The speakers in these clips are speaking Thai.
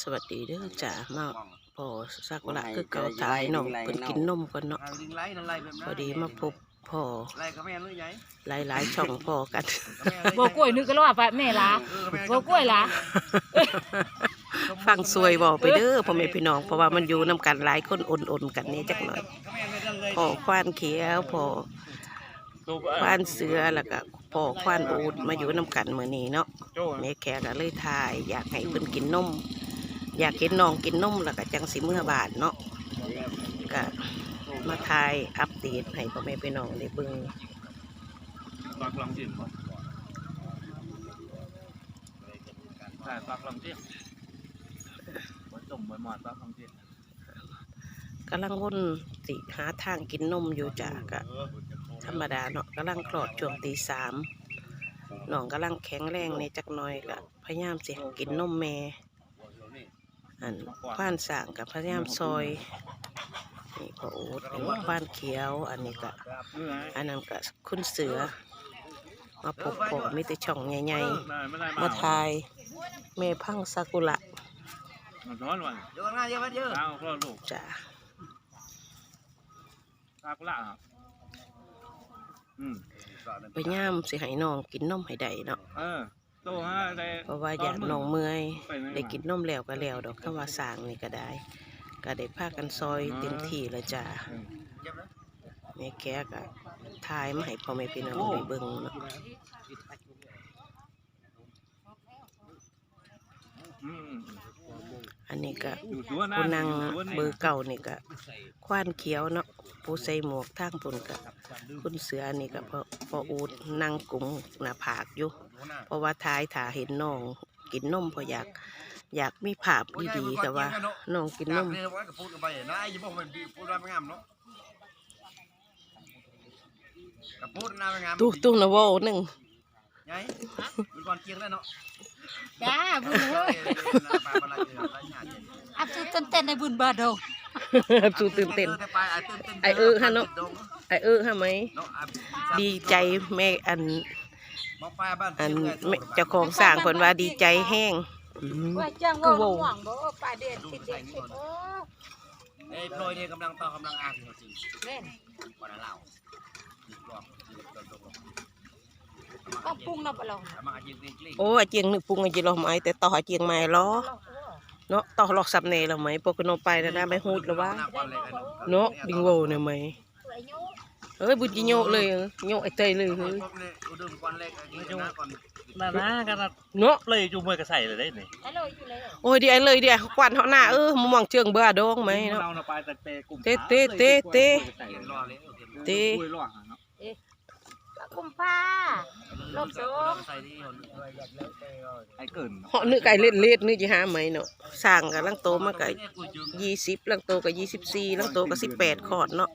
สวัสดีเด้อจ้ามาพอสักละคือเก่าตายน้องเพิ่นกินนมก่อนเนาะเอาลิงไล่นั่นไล่แบบนั้นพอดีมาพบพ่อไล่เขาแม่นหรือไงหลายๆช่องพ่อกันเขาแม่นหรือโบกล้วยนึกก็ว่าไปแม่ละเออเขาแม่นโบกล้วยละฟังซวยบอกไปเด้อพ่อแม่พี่น้องเพราะว่ามันอยู่นํกันหลายคนอ่นๆกันนี่จักหน่อยเขาแม่นไม่ได้เลยพ่อควานเขียวพ่อ ควานเสือแล้วก็พ่อควานอูดมาอยู่นํกันมื้อนี้เนาะโจ้แม่แขกก็เลยทาย อยากให้เพิ่นกินนมอยากเห็นน้องกินนมแล้วก็จังสิเมื่อบาทเนาะก็มาทายอัปเดตให้พ่อแม่พี่น้องได้เบิ่งปักลองจิ้มก่อนใช่ปักลองจิ้มผสมใบหมอดปักลองจิ้มกำลังวนสิหาทางกินนมอยู่จ้ะก็ ธรรมดาเนาะกำลังคลอดช่วงตีสามน้องกำลังแข็งแรงในจักหน่อยก็พยายามสิกินนมแม่อันควานสร้างกับพยายามซอยนี่ก็โอ๊ตอันนี้ควานเขียว อันนี้ก็เมื่อไงอันนั้นก็คุณเสือ มาพบพอมีแต่ช่องใหญ่ไม่ไม่ได้ๆมาทายเมพังซากุระมันร้อนวันเดี๋ยวข้างหน้าเยอะมันเยอะเอาคลอดลูกจ้ะตากุละครับ อืมพยายามสิให้น้องกินนมให้ได้เนาะเออโตฮะได้เพราะว่าอยากน้องเมื่อยไปไหนมาได้กินนมแล้วก็แล้วดอกคำว่าสร้างนี่ก็ได้ ก็ได้พากันซอยเต็มที่แล้วจ้ะอืมเจ็บนะแม่แกก็ทายมาให้พ่อแม่พี่น้องได้เบิ่งเนาะอืมอันนี้ก็อยู่ตัวนะผู้นั่งอยู่ตัวนี่เบอร์เก่านี่ก็ควานเขียวเนาะผู้ใส่หมวกทางปุ่นก็ คุณเสือนี่ก็พอพออูดนั่งกุ้งหน้าผากอยู่หัวหน้าเพราะว่าทายถ้าเห็นน้องกินนมเพออยากอยากมีภาพดีๆแต่ว่าน้องกินนมจากเยว่าก็พูดกันไปนะไอ้ยี่บอกมันพูดว่าไม่งามเนาะก็พูดนะไม่งามตู้ตู้นะเว่าหนึ่งไงมันก่อนเกียงแล้วเนาะจ้าบุญเอเว้อยไปมาละเจอละหยาดอับตื่นเต้นเต้นในบุญบาดง สู้ตื่นเต้นไปไอ้ตื่นเต้นไอ้เออฮะเนาะไอเออฮะไหมเนาะอะดีใจแม่อันมองไปบ้านอันแม่เจ้าของสร้างเพิ่นว่าดีใจแห้งอืมว่าจังว่าห่วงบ่ปลาเด่นติดเด็กโอ้ไอ้พลอยเนี่ยกำลังต่อกำลังอ่านอยู่จริงแม่นวันนั้นเราก็ปรุงเนาะบ่ลงมาจริงจริงจริงโอ้อาเจียงนึกปรุงอาจีรอไหมแต่ต่ออาเจียงไม่ล้อ เนาะต่อหลอกสับเนแล้วไหมปกนไปแล้วนะไม่ฮูดแล้วว่าเนาะดิงโวเนี่ยไหมเอ้ยบุญจิโยเลยเออโยไอเตยเลยเฮ้ยอุดมก่อนแรกกินนะก่อนน่านะกันนะเนาะเลยจูงมือก็ใส่เลยได้นี่ฮัลโหลอยู่เลยโอ้ยดีไอเลยเดียวควันเขาหน้าเออมมองเชิงเบื่อดองไหมเนาะเราน่ะไปแต่เตะกลุ่มเตะเตะเตะเตะรอเลยเต กล้วยล่วงอะเนาะกุมภาใส่ที่ไอ้เกินเหาะนึกไก่เล็ดเล็ดนึกจะหาไหมเนาะสร้างกับลังโตมาไก่ยี่สิบลังโตกับยี่สิบสี่ลังโตกับสิบแปดขอดเนาะ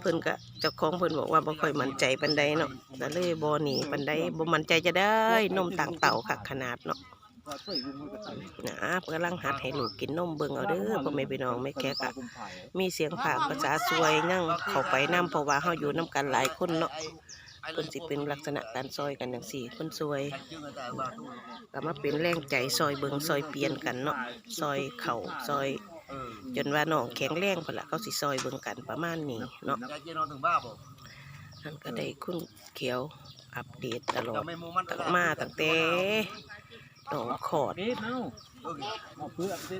เพิ่นก็เจ้าของเพิ่นบอกว่าบ่ค่อยมั่นใจปานใดเนาะก็เลยบ่หนีปานใดบ่มั่นใจจะได้นมต่างเต่าคักขนาดเนาะว่าเตยจูงมือก็ใส่นะกำลังหัดให้ลูกกินนมเบิ่งเอาเด้อพ่อแม่พี่น้องแม่แขกอะมีเสียงภาภาษาสวยนั่งเข้าไปนํเพราะว่าเฮาอยู่นํกันหลายคนเนาะ เพิ่นสิเป็นลักษณะการซอยกันจังซี่คนสวยก็มาเป็นแรงใจซอยเบิงซอยเปลี่ยนกันเนาะซอยเข่าซอย จนว่าน้องแข็งแรงพนละเขาสิซอยเบิงกันประมาณนี้เนาะจะเจนอนถึงบ้าบ่นั่นก็ได้คุณเขียวอัปเดตตลอดไม่มูมันตั้งมาตั้งแต่น้องขอดเอ็ดเนาะเออเอาเพื่อนเ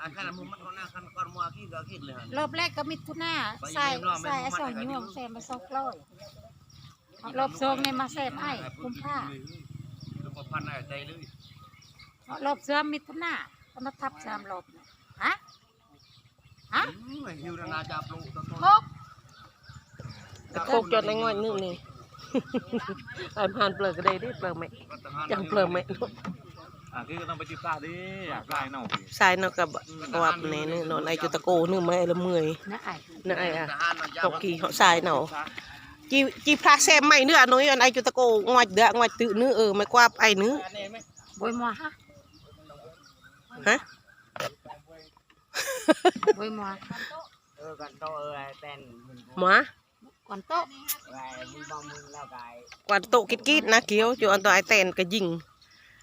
ด็ดเด้อที่เลยครับมาฮอกเกตเออกันนกที่ได้เต้นเนี่ยอันขนาดมูมันเขาหน้าคันก้อนมัวขี้ก็ขี้เลยฮะรอบแรกก็มิถุนาใส่ใส่อสองยวงแซมมาซอกร้อยรอบสองเนี่ยมาแซมไอ้กุมภาลูกพันอะไรใจเลยรอบสามมิถุนาก็มาทับสามรอบฮะฮะฮิวนาจับลูกตัวหกโคกจอดในง่อยนึงนี่อ่านผ่านเปลือกก็ได้เด้เปลือกไหมจังเปลือกไหม อะคือต้องไปจิบตาดิอยากได้เนาะสายเนาะกับกวับในนึงนอนไอจุตะโกนึงไหมละเมื่อยนะไอ้นะไออะตกกี่เขาสายเนาะจีจีพลาแซมใหม่เนื้อน้อยอันไอจุตะโกงอยเดืองอยตื้อนื้อเออไม่กวาบไอนื้อบอยมัวฮะฮะบอยมัวเออกันโตเออเป็นหมากก่อนโต๊ะกวนโตะกิดกิดนะเกี้ยวอยู่อันตัวไอแตนก็ยิง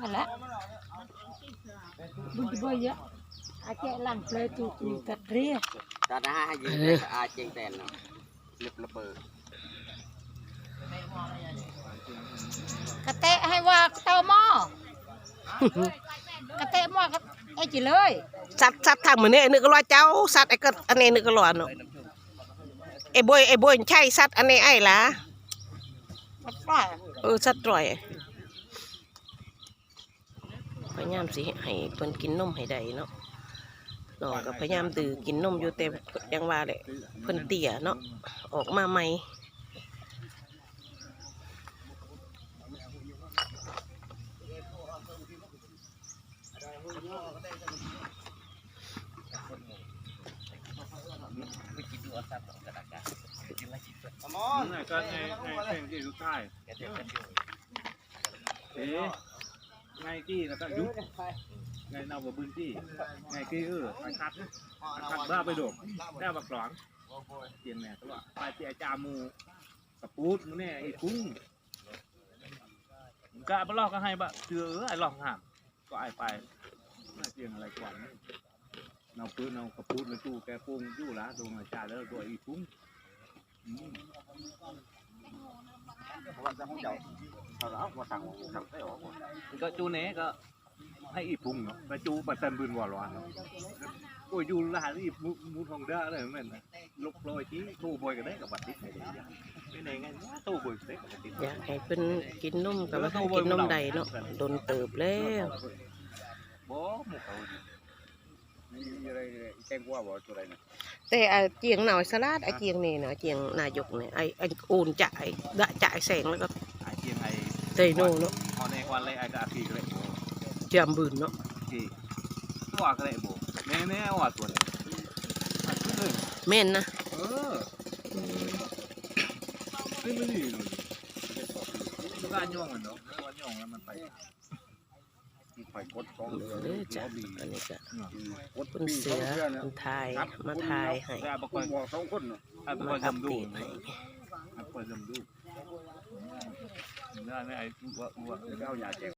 นอะลิงนี่ไม่เกี้ยวบีบีอันนี้เนี่ยเตะเตะเตะเอ้ยอีพวกอีติ๊กแต่เซอร์วินที่บอกบอกยุ่งเลยอันนี้ก็ก็จูบอยไม้ดุงเพื่ออะไรกันแล้วคือถั่วแต่เออไงแสงเด็กมันเทียนแล้วคือบอลเลยนั่นแหละบุญบ่อยอะอาเจลังเปลยตูตูตัดเรียตาหน้าให้ยิงอาเจงแตนเนาะเล็บระเบิดกะเตะให้ว่าเต้าหม้อกะเตะหม้อก็ไอ้จิเลยสัตว์สัตว์ทางเหมือนเนี่ยนึกก็รอเจ้าสัตว์ไอ้ก็อันนี้นึกก็รอเนาะไอ้บอยไอ้บอยใช่สัตว์อันนี้ไอ้ล่ะมันปล่อยเออสัตว์ร่อยพยายามสิให้เพิ่นกินนมให้ได้เนาะน้องก็พยายามดื้อกินนมอยู่แต่อยังว่าแหละเพิ่นเตี่ยเนาะออกมาใหม่มอนนี่ก็ในในเพลงที่ทุกท่ายเอ๊ะ ไงกี้แล้วก็ยุดไงเนาบบึ้นที่ไงกี้เออไปคัดคัดบ้าไปโดดแล้บักหลอนเตียนแม่ตัวไปเตียจามูกระปูดมึงเนี่ยไอ้กุ้งก็ไปลอกก็ให้บะเจือไอ้ลอกห่ามก็ไอ้ไปน่าเตียงอะไรกว่าเนาปืนเนากระปูดในตู้แกปุงยู่ละตรงอาจารย์แล้วตัวอีกุ้งวันจะห้อง เจ้าเอาแล้วมาสั่งสั่งได้หรอก็จูเน่ก็ให้อีพุงเนาะไปจูปัตตันบืนวอลวันเนาะโอ้ยอยู่ร้านอีมูมูทองเด้ออะไรเหมือนกันลุกลอยที่ตู้บอยกันได้กับบัตรทิพย์ไหนดีอย่างเป็นไงไงตู้บอยได้กับบัตรทิพย์อยากให้เพิ่นกินนมก็ว่าให้กินนมใดเนาะโดนเติบแล้วบ่หมูเขามีอะไรแจ้งว่าบ่ตัวอะไรนะแต่ไอ้เจียงหน่อยสลัดไอ้เจียงนี่นะเจียงนายกเนี่ยไอ้ไอ้โอนจ่ายดะจ่ายแสงแล้วก็ไอ้เจียงไอ้ เตยโนเนาะพอในควันเลยไอ้ก็อาคีก็เลยโอ้จำบืนเนาะที่ว่าก็เลยโบแน่แน่ว่าตัวนี้เลยแม่นนะเออไม่ไม่ดีเลยการย่องมันเนาะว่าย่องแล้วมันไปไฟกดสองเด้อจ้ะอันนี้ก็กดคุณเสือคุณทายมาทายให้ได้บางคนบอกสองคนเนาะบางคมานอัปจำดูเดตให้ บางคนจำดูนั่นไอ้ว่าว่าเจ้าอย่าเจ็บ